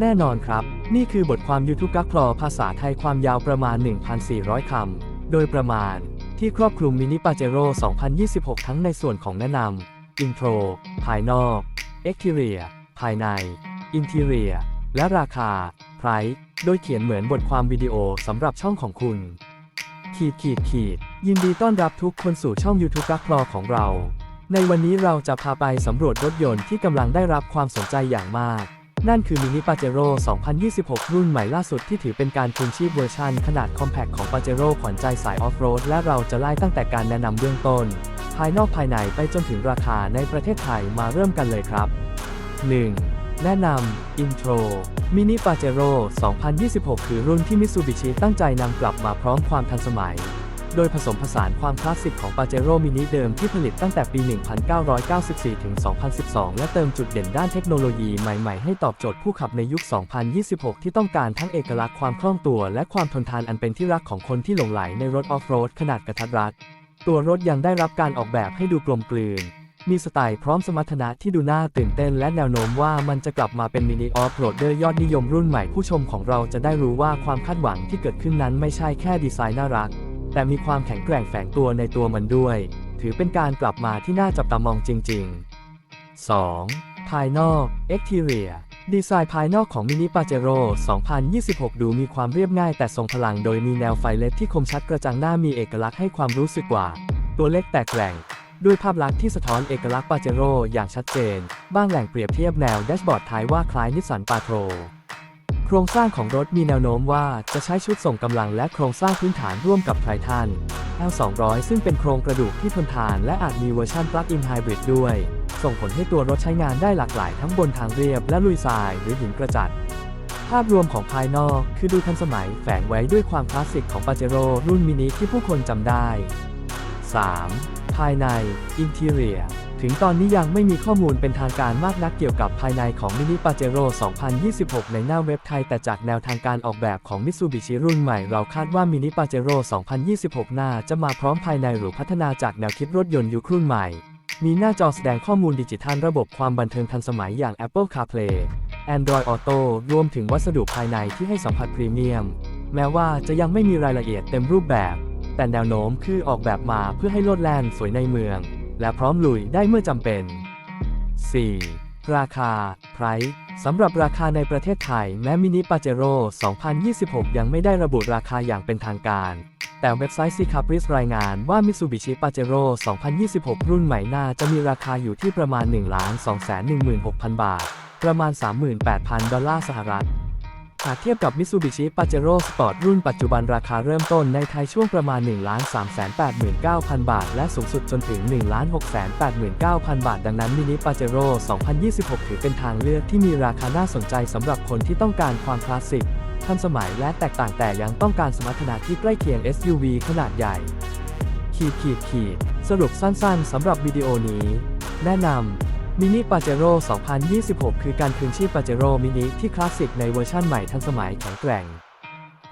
แน่นอนครับ นี่คือบทความ YouTube กักพลอภาษาไทยความยาวประมาณ 1,400 คำ โดยประมาณ ที่ครอบคลุมมินิปาเจโร่2026 ทั้งในส่วนของแนะนำอินโทร ภายนอกเอ็ก r เรีย ภายใน อินทีเรีย และราคา ไพรโดยเขียนเหมือนบทความวิดีโอสำหรับช่องของคุณ ขีดขีดขีด ยินดีต้อนรับทุกคนสู่ช่อง YouTube กักพลอของเรา ในวันนี้เราจะพาไปสำรวจรถยนต์ที่กำลังได้รับความสนใจอย่างมาก นั่นคือมินิปาเจโร่2026 รุ่นใหม่ล่าสุดที่ถือเป็นการคืนชีพเวอร์ชันขนาดคอมแพคของปาเจโร่ขวัญใจสายออฟโรดและเราจะไล่ตั้งแต่การแนะนำเบื้องต้น ภายนอกภายในไปจนถึงราคาในประเทศไทยมาเริ่มกันเลยครับ 1. แนะนำ Intro Mini Pajero 2026 คือรุ่นที่มิ t ซูบิชิตั้งใจนำกลับมาพร้อมความทันสมัย โดยผสมผสานความคลาสสิกของ Pajero Mini เดิมที่ผลิตตั้งแต่ปี 1994 ถึง 2012 และเติมจุดเด่นด้านเทคโนโลยีใหม่ ๆ ให้ตอบโจทย์ผู้ขับในยุค 2026 ที่ต้องการทั้งเอกลักษณ์ความคล่องตัว และความทนทานอันเป็นที่รักของคนที่หลงไหลในรถออฟโรดขนาดกระทัดรัด ตัวรถยังได้รับการออกแบบให้ดูกลมกลืนมีสไตล์พร้อมสมรรถนะที่ดูน่าตื่นเต้นและแนวโน้มว่ามันจะกลับมาเป็นมินิออฟโรดเดอร์ยอดนิยมรุ่นใหม่ผู้ชมของเราจะได้รู้ว่าความคาดหวังที่เกิดขึ้นนั้นไม่ใช่แค่ดีไซน์น่ารัก แต่มีความแข็งแกร่งแฝงตัวในตัวมันด้วย ถือเป็นการกลับมาที่น่าจับตามองจริง ๆ 2. ภายนอก Exterior ดีไซน์ภายนอกของมินิปาเจโร่2026 ดูมีความเรียบง่ายแต่ทรงพลังโดยมีแนวไฟเล็ดที่คมชัดกระจังหน้ามีเอกลักษณ์ให้ความรู้สึกกว่า ตัวเล็กแต่แกร่ง ด้วยภาพลักษณ์ที่สะท้อนเอกลักษณ์ปาเจโร่อย่างชัดเจน บ้างแหล่งเปรียบเทียบแนวแดชบอร์ดท้ายว่าคล้ายนิสสันปาโตร โครงสร้างของรถมีแนวโน้มว่าจะใช้ชุดส่งกำลังและโครงสร้างพื้นฐานร่วมกับไททัน L200 ซึ่งเป็นโครงกระดูกที่ทนทานและอาจมีเวอร์ชันปลั๊กอินไฮบริดด้วย ส่งผลให้ตัวรถใช้งานได้หลากหลายทั้งบนทางเรียบและลุยทรายหรือหินกระจัด ภาพรวมของภายนอกคือดูทันสมัยแฝงไว้ด้วยความคลาสสิกของปาเจโร่รุ่นมินิที่ผู้คนจำได้ 3. ภายใน Interior ถึงตอนนี้ยังไม่มีข้อมูลเป็นทางการมากนักเกี่ยวกับภายในของมินิปาเจโร่2026 ในหน้าเว็บไทย แต่จากแนวทางการออกแบบของมิ t ซูบิชิรุ่นใหม่ เราคาดว่ามินิปาเจโร่2026 หน่าจะมาพร้อมภายในหรือพัฒนาจากแนวคิดรถยนต์ยุครุ่นใหม่ มีหน้าจอแสดงข้อมูลดิจิทัลระบบความบันเทิงทันสมัยอย่าง Apple CarPlay Android Auto รวมถึงวัสดุภายในที่ให้สัมผัสพรีเมียม แม้ว่าจะยังไม่มีรายละเอียดเต็มรูปแบบ แต่แนวโน้มคือออกแบบมาเพื่อให้โลดแล่นสวยในเมือง และพร้อมลุยได้เมื่อจำเป็น 4. ราคา Price สำหรับราคาในประเทศไทย แม้มินิปาเจโร่2026 ยังไม่ได้ระบุราคาอย่างเป็นทางการ แต่เว็บไซต์ c ีคาปริสรายงานว่า Mitsubishi Pajero 2026 รุ่นใหม่น่าจะมีราคาอยู่ที่ประมาณ 1,216,000 บาท ประมาณ 38,000 ดอลลาร์สหรัฐ หากเทียบกับ Mitsubishi Pajero Sport รุ่นปัจจุบันราคาเริ่มต้นในไทยช่วงประมาณ 1,389,000 บาท และสูงสุดจนถึง 1,689,000 บาท ดังนั้น Mini Pajero 2026 ถือเป็นทางเลือกที่มีราคาน่าสนใจสำหรับคนที่ต้องการความคลาสสิกทันสมัยและแตกต่างแต่ยังต้องการสมรรถนะที่ใกล้เคียง SUV ขนาดใหญ่ ขีดขีดขีดสรุปสั้นๆสำหรับวิดีโอนี้ แนะนำ มินิปาเจโร่2026 คือการคืนชีพปาเจโร่มินิที่คลาสสิกในเวอร์ชั่นใหม่ทันสมัยแข็งแกร่ง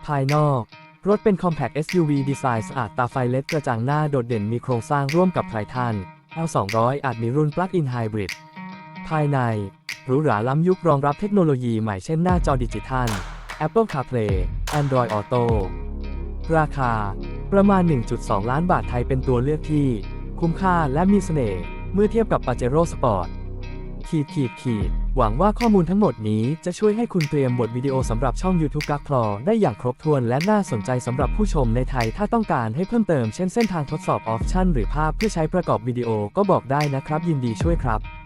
ภายนอก รถเป็น Compact SUV ดีไซน์สะอาดตาไฟเล็ดกระจังหน้าโดดเด่นมีโครงสร้างร่วมกับไททัน L200 อาจมีรุ่น Plug-in Hybrid ภายในหรูหราล้ำยุครองรับเทคโนโลยีใหม่เช่นหน้าจอดิจิทัล Apple CarPlay Android Auto ราคา ประมาณ 1.2 ล้านบาทไทยเป็นตัวเลือกที่ คุ้มค่าและมีเสน่ห์ เมื่อเทียบกับปาเจโร่สปอร์ตขีดขีดขีดหวังว่าข้อมูลทั้งหมดนี้จะช่วยให้คุณเตรียมบทวิดีโอสำหรับช่อง YouTube กักพลอได้อย่างครบถ้วนและน่าสนใจสำหรับผู้ชมในไทย ถ้าต้องการให้เพิ่มเติมเช่นเส้นทางทดสอบออปชั่นหรือภาพเพื่อใช้ประกอบวิดีโอก็บอกได้นะครับ ยินดีช่วยครับ